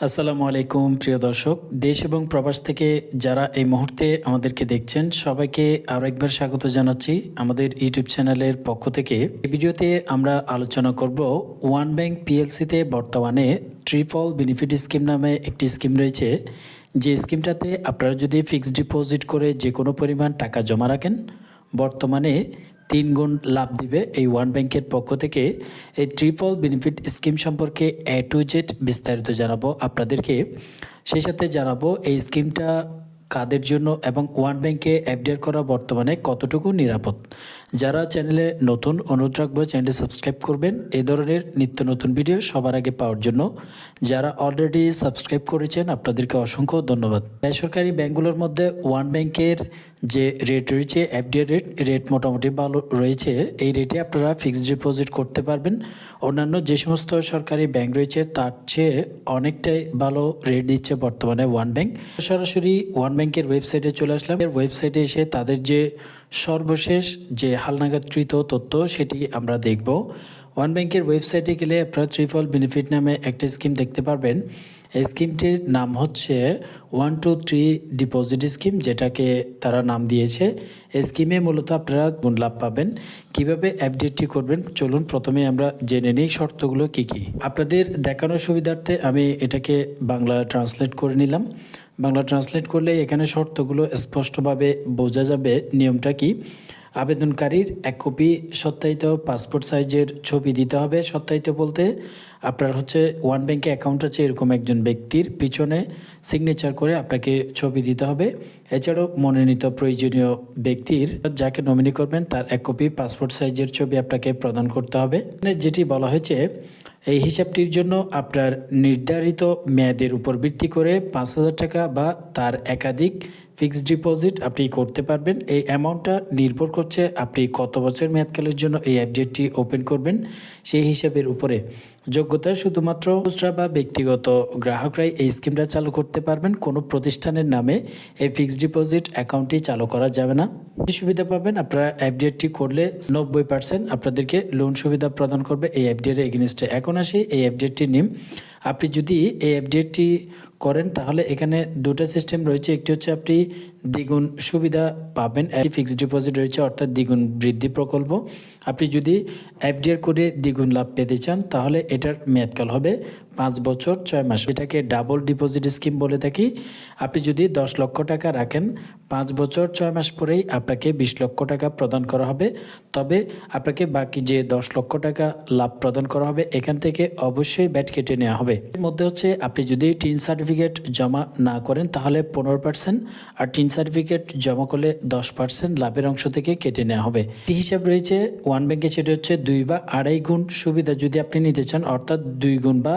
আসসালামু আলাইকুম, প্রিয় দর্শক। দেশ এবং প্রবাস থেকে যারা এই মুহূর্তে আমাদেরকে দেখছেন, সবাইকে আরও একবার স্বাগত জানাচ্ছি আমাদের ইউটিউব চ্যানেলের পক্ষ থেকে। এই ভিডিওতে আমরা আলোচনা করব ওয়ান ব্যাংক পিএলসিতে বর্তমানে ট্রিপল বেনিফিট স্কিম নামে একটি স্কিম রয়েছে। যে স্কিমটাতে আপনারা যদি ফিক্সড ডিপোজিট করে যে কোনো পরিমাণ টাকা জমা রাখেন, বর্তমানে তিন গুণ লাভ দিবে এই ওয়ান ব্যাংকের পক্ষ থেকে। এই ট্রিপল বেনিফিট স্কিম সম্পর্কে এ টু জেড বিস্তারিত জানাব আপনাদেরকে। সেই সাথে জানাব এই স্কিমটা কাদের জন্য এবং ওয়ান ব্যাংকে এফডিআর করা বর্তমানে কতটুকু নিরাপদ? যারা চ্যানেলে নতুন, অনুরোধ রাখব চ্যানেলটি সাবস্ক্রাইব করবেন। এ ধরনের নিত্য নতুন ভিডিও সবার আগে পাওয়ার জন্য। যারা অলরেডি সাবস্ক্রাইব করেছেন, আপনাদেরকে অসংখ্য ধন্যবাদ। বেসরকারি ব্যাংকগুলোর মধ্যে ওয়ান ব্যাংকের যে রেট রয়েছে, এফডিআর রেট রেট মোটামুটি ভালো রয়েছে। এই রেটে আপনারা ফিক্সড ডিপোজিট করতে পারবেন। অন্যান্য যে সমস্ত সরকারি ব্যাংক রয়েছে, তার চেয়ে অনেকটাই ভালো রেট দিচ্ছে বর্তমানে ওয়ান ব্যাংক। সরাসরি ওয়ান ব্যাংকের ওয়েবসাইটে চলে আসলাম। এর ওয়েবসাইটে এসে তাদের যে সর্বশেষ যে হালনাগাদকৃত তথ্য, সেটি আমরা দেখব। ওয়ান ব্যাংকের ওয়েবসাইটে গেলে আপনারা ট্রিপল বেনিফিট নামে একটা স্কিম দেখতে পারবেন। এই স্কিমটির নাম হচ্ছে one two three deposit scheme যেটাকে তারা নাম দিয়েছে। এই স্কিমে মূলত আপনারা গুণ লাভ পাবেন। কীভাবে অ্যাপডেটটি করবেন? চলুন প্রথমে আমরা জেনে নিই শর্তগুলো কি কি। আপনাদের দেখানোর সুবিধার্থে আমি এটাকে বাংলা ট্রান্সলেট করে নিলাম। বাংলা ট্রান্সলেট করলে এখানে শর্তগুলো স্পষ্টভাবে বোঝা যাবে। নিয়মটা কি? আবেদনকারীর এক কপি সত্যায়িত পাসপোর্ট সাইজের ছবি দিতে হবে। সত্যায়িত বলতে আপনার হচ্ছে ওয়ান ব্যাংকে অ্যাকাউন্ট আছে এরকম একজন ব্যক্তির পিছনে সিগনেচার করে আপনাকে ছবি দিতে হবে। এছাড়াও মনোনীত প্রয়োজনীয় ব্যক্তির যাকে নমিনি করবেন তার এক কপি পাসপোর্ট সাইজের ছবি আপনাকে প্রদান করতে হবে। এখানে যেটি বলা হয়েছে এই হিসাবটির জন্য আপনার নির্ধারিত মেয়াদের উপর ভিত্তি করে পাঁচ হাজার টাকা বা তার একাধিক ফিক্সড ডিপোজিট আপনি করতে পারবেন। এই অ্যামাউন্টটা নির্ভর করছে আপনি কত বছর মেয়াদকালের জন্য এই অ্যাপডেটটি ওপেন করবেন। সেই হিসাবের উপরে যোগ্যতা শুধুমাত্র খুচরা বা ব্যক্তিগত গ্রাহকরাই এই স্কিমটা চালু করতে পারবেন। কোনো প্রতিষ্ঠানের নামে এই ফিক্সড ডিপোজিট অ্যাকাউন্টটি চালু করা যাবে না। সুবিধা পাবেন, আপনারা অ্যাপডেটটি করলে নব্বই পার্সেন্ট আপনাদেরকে লোন সুবিধা প্রদান করবে। এই অ্যাপডেটের এগেনস্টে এখন আসি এই আপডেটটি নিম আপনি যদি এই অ্যাপডেটটি করেন, তাহলে এখানে দুটো সিস্টেম রয়েছে। একটি হচ্ছে আপনি দ্বিগুণ সুবিধা পাবেন ফিক্সড ডিপোজিট রয়েছে, অর্থাৎ দ্বিগুণ বৃদ্ধি প্রকল্প। আপনি যদি এফডিআর করে দ্বিগুণ লাভ পেতে চান, তাহলে এটার মেয়াদকাল হবে পাঁচ বছর, ছয় মাস। এটাকে ডাবল ডিপোজিট স্কিম বলে থাকি। আপনি যদি দশ লক্ষ টাকা রাখেন, পাঁচ বছর, ছয় মাস পরেই আপনাকে বিশ লক্ষ টাকা প্রদান করা হবে। তবে আপনাকে বাকি যে দশ লক্ষ টাকা লাভ প্রদান করা হবে, এখান থেকে অবশ্যই ব্যাট কেটে নেওয়া হবে। এর মধ্যে হচ্ছে, আপনি যদি টিন সার্টিফিকেট জমা না করেন, তাহলে পনেরো পার্সেন্ট আর টিন সার্টিফিকেট জমা করলে দশ পার্সেন্ট লাভের অংশ থেকে কেটে নেওয়া হবে। এই হিসাব রয়েছে ওয়ান ব্যাংকে সেটা হচ্ছে দুই বা আড়াই গুণ সুবিধা যদি আপনি নিতে চান, অর্থাৎ দুই গুণ বা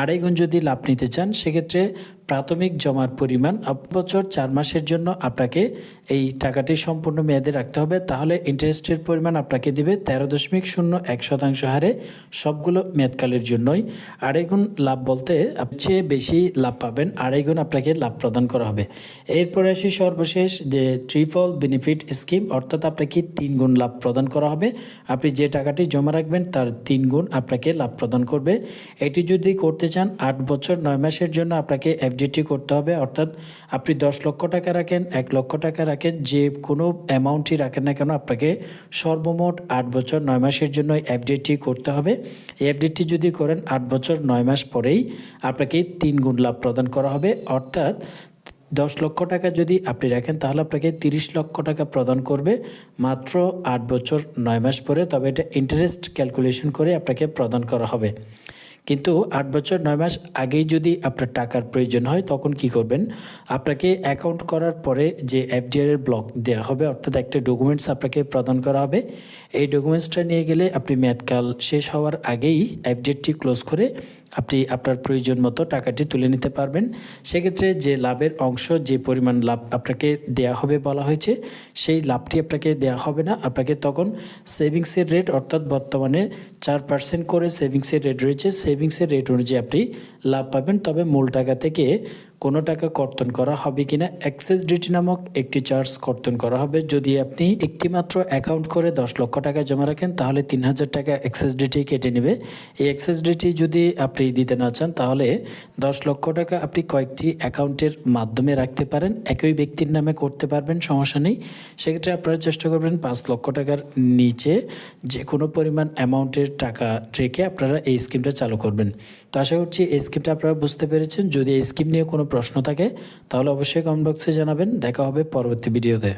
আড়াই গুণ যদি লাভ নিতে চান, সেক্ষেত্রে প্রাথমিক জমার পরিমাণ বছর চার মাসের জন্য আপনাকে এই টাকাটি সম্পূর্ণ মেয়াদে রাখতে হবে। তাহলে ইন্টারেস্টের পরিমাণ আপনাকে দিবে তেরো দশমিক শূন্য এক শতাংশ হারে সবগুলো মেয়াদকালের জন্যই। আড়াই গুণ লাভ বলতে চেয়ে বেশি লাভ পাবেন, আড়াই গুণ আপনাকে লাভ প্রদান করা হবে। এরপরে আসি সর্বশেষ যে ট্রিপল বেনিফিট স্কিম অর্থাৎ আপনাকে তিন গুণ লাভ প্রদান করা হবে। আপনি যে টাকাটি জমা রাখবেন, তার তিন গুণ আপনাকে লাভ প্রদান করবে। এটি যদি করতে চান, আট বছর, নয় মাসের জন্য আপনাকে এফডিটি করতে হবে। অর্থাৎ আপনি দশ লক্ষ টাকা রাখেন, এক লক্ষ টাকা রাখেন, যে কোনো অ্যামাউন্টই রাখেন না কেন, আপনাকে সর্বমোট আট বছর, নয় মাসের জন্য এফডিটি করতে হবে। এই এফডিটি যদি করেন, আট বছর, নয় মাস পরেই আপনাকে তিন গুণ লাভ প্রদান করা হবে। অর্থাৎ দশ লক্ষ টাকা যদি আপনি রাখেন, তাহলে আপনাকে তিরিশ লক্ষ টাকা প্রদান করবে। মাত্র আট বছর, নয় মাস পরে, তবে এটা ইন্টারেস্ট ক্যালকুলেশন করে আপনাকে প্রদান করা হবে। কিন্তু আট বছর, নয় মাস আগেই যদি আপনার টাকার প্রয়োজন হয়, তখন কি করবেন? আপনাকে অ্যাকাউন্ট করার পরে যে এফডিআর এর ব্লক দেওয়া হবে, অর্থাৎ একটা ডকুমেন্টস আপনাকে প্রদান করা হবে, এই ডকুমেন্টসটা নিয়ে গেলে আপনি মেয়াদকাল শেষ হওয়ার আগেই এফডিআরটি ক্লোজ করে আপনি আপনার প্রয়োজন মতো টাকাটি তুলে নিতে পারবেন। সেক্ষেত্রে যে লাভের অংশ, যে পরিমাণ লাভ আপনাকে দেয়া হবে বলা হয়েছে, সেই লাভটি আপনাকে দেয়া হবে না। আপনাকে তখন সেভিংসের রেট অর্থাৎ বর্তমানে চার পার্সেন্ট করে সেভিংসের রেট রয়েছে। সেভিংসের রেট অনুযায়ী আপনি লাভ পাবেন। তবে মূল টাকা থেকে কোনো টাকা কর্তন করা হবে কিনা অ্যাক্সেস ডিটি নামক একটি চার্জ কর্তন করা হবে। যদি আপনি একটি মাত্র অ্যাকাউন্ট করে দশ লক্ষ টাকা জমা রাখেন, তাহলে তিন হাজার টাকা অ্যাক্সেস ডিটি কেটে নেবে। এই অ্যাক্সেস ডিটি যদি আপনি দিতে না চান, তাহলে দশ লক্ষ টাকা আপনি কয়েকটি অ্যাকাউন্টের মাধ্যমে রাখতে পারেন। একই ব্যক্তির নামে করতে পারবেন, সমস্যা নেই। সেক্ষেত্রে আপনারা চেষ্টা করবেন পাঁচ লক্ষ টাকার নিচে যে কোনো পরিমাণ অ্যামাউন্টের টাকা রেখে আপনারা এই স্কিমটা চালু করবেন। তো আশা করছি এই স্কিমটা আপনারা বুঝতে পেরেছেন। যদি এই স্কিম নিয়ে কোনো প্রশ্ন থাকে, তাহলে অবশ্যই কমেন্ট বক্সে জানাবেন। দেখা হবে পরবর্তী ভিডিওতে।